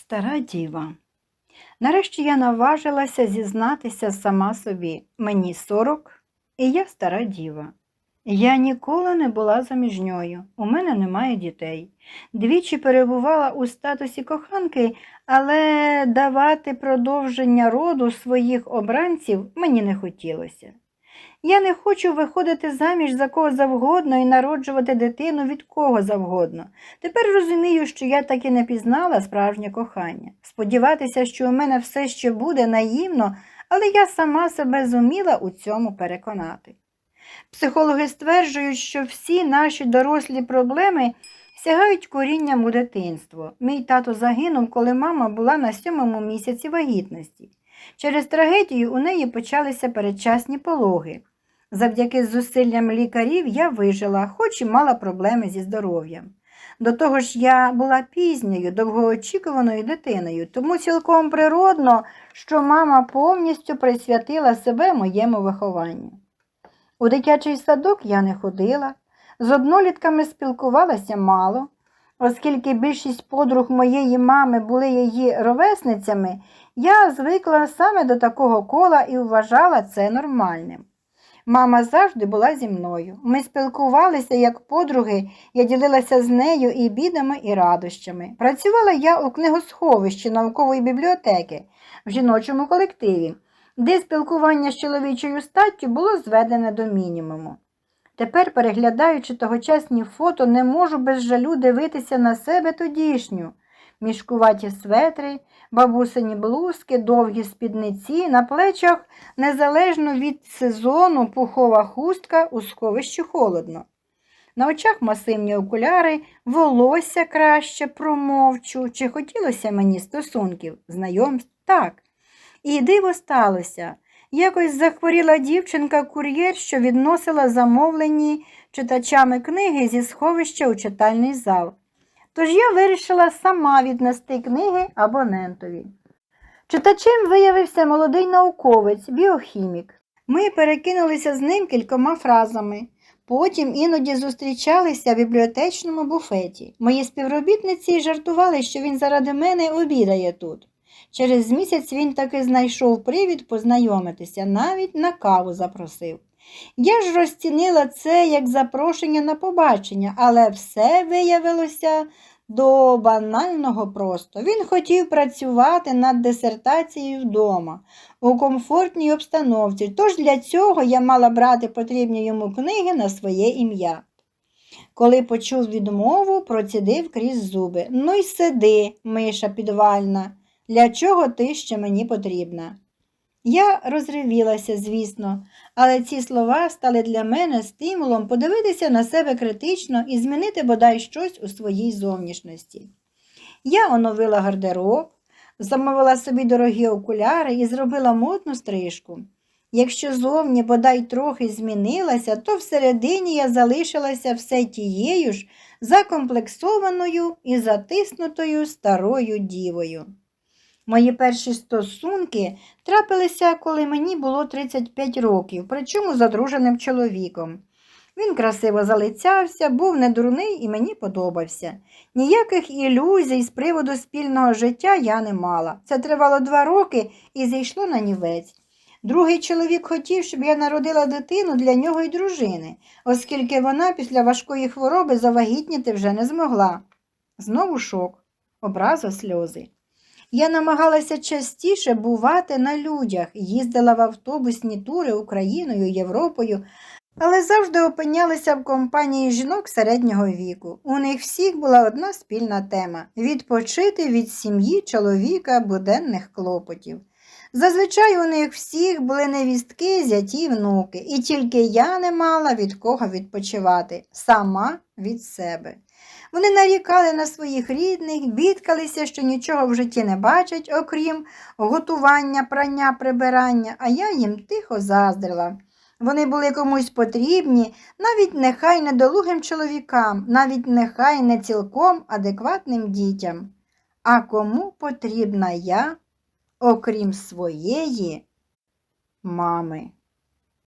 Стара діва. Нарешті я наважилася зізнатися сама собі. Мені сорок, і я стара діва. Я ніколи не була заміжньою, у мене немає дітей. Двічі перебувала у статусі коханки, але давати продовження роду своїх обранців мені не хотілося. Я не хочу виходити заміж за кого завгодно і народжувати дитину від кого завгодно. Тепер розумію, що я так і не пізнала справжнє кохання. Сподіватися, що у мене все ще буде наївно, але я сама себе зуміла у цьому переконати. Психологи стверджують, що всі наші дорослі проблеми сягають корінням у дитинство. Мій тато загинув, коли мама була на сьомому місяці вагітності. Через трагедію у неї почалися передчасні пологи. Завдяки зусиллям лікарів я вижила, хоч і мала проблеми зі здоров'ям. До того ж, я була пізньою, довгоочікуваною дитиною, тому цілком природно, що мама повністю присвятила себе моєму вихованню. У дитячий садок я не ходила, з однолітками спілкувалася мало, оскільки більшість подруг моєї мами були її ровесницями, я звикла саме до такого кола і вважала це нормальним. Мама завжди була зі мною. Ми спілкувалися як подруги, я ділилася з нею і бідами, і радощами. Працювала я у книгосховищі наукової бібліотеки в жіночому колективі, де спілкування з чоловічою статтю було зведене до мінімуму. Тепер, переглядаючи тогочасні фото, не можу без жалю дивитися на себе тодішню. Мішкуваті светри, бабусині блузки, довгі спідниці, на плечах, незалежно від сезону, пухова хустка у сховищі холодно. На очах масивні окуляри, волосся краще промовчу, чи хотілося мені стосунків, знайомств так. І диво сталося. Якось захворіла дівчинка-кур'єр, що відносила замовлені читачами книги зі сховища у читальний зал. Тож я вирішила сама віднести книги абонентові. Читачем виявився молодий науковець, біохімік. Ми перекинулися з ним кількома фразами. Потім іноді зустрічалися в бібліотечному буфеті. Мої співробітниці жартували, що він заради мене обідає тут. Через місяць він таки знайшов привід познайомитися, навіть на каву запросив. Я ж розцінила це як запрошення на побачення, але все виявилося до банального просто. Він хотів працювати над дисертацією вдома, у комфортній обстановці, тож для цього я мала брати потрібні йому книги на своє ім'я. Коли почув відмову, процідив крізь зуби. Ну й сиди, миша підвальна, для чого ти ще мені потрібна? Я розривілася, звісно, але ці слова стали для мене стимулом подивитися на себе критично і змінити бодай щось у своїй зовнішності. Я оновила гардероб, замовила собі дорогі окуляри і зробила модну стрижку. Якщо зовні бодай трохи змінилася, то всередині я залишилася все тією ж закомплексованою і затиснутою старою дівою. Мої перші стосунки трапилися, коли мені було 35 років, причому з одруженим чоловіком. Він красиво залицявся, був недурний і мені подобався. Ніяких ілюзій з приводу спільного життя я не мала. Це тривало два роки і зійшло на нівець. Другий чоловік хотів, щоб я народила дитину для нього і дружини, оскільки вона після важкої хвороби завагітніти вже не змогла. Знову шок, образа сльози. Я намагалася частіше бувати на людях, їздила в автобусні тури Україною, Європою, але завжди опинялася в компанії жінок середнього віку. У них всіх була одна спільна тема відпочити від сім'ї чоловіка буденних клопотів. Зазвичай у них всіх були невістки, зяті внуки, і тільки я не мала від кого відпочивати, сама від себе. Вони нарікали на своїх рідних, бідкалися, що нічого в житті не бачать, окрім готування, прання, прибирання, а я їм тихо заздрила. Вони були комусь потрібні, навіть нехай недолугим чоловікам, навіть нехай не цілком адекватним дітям. А кому потрібна я, окрім своєї мами?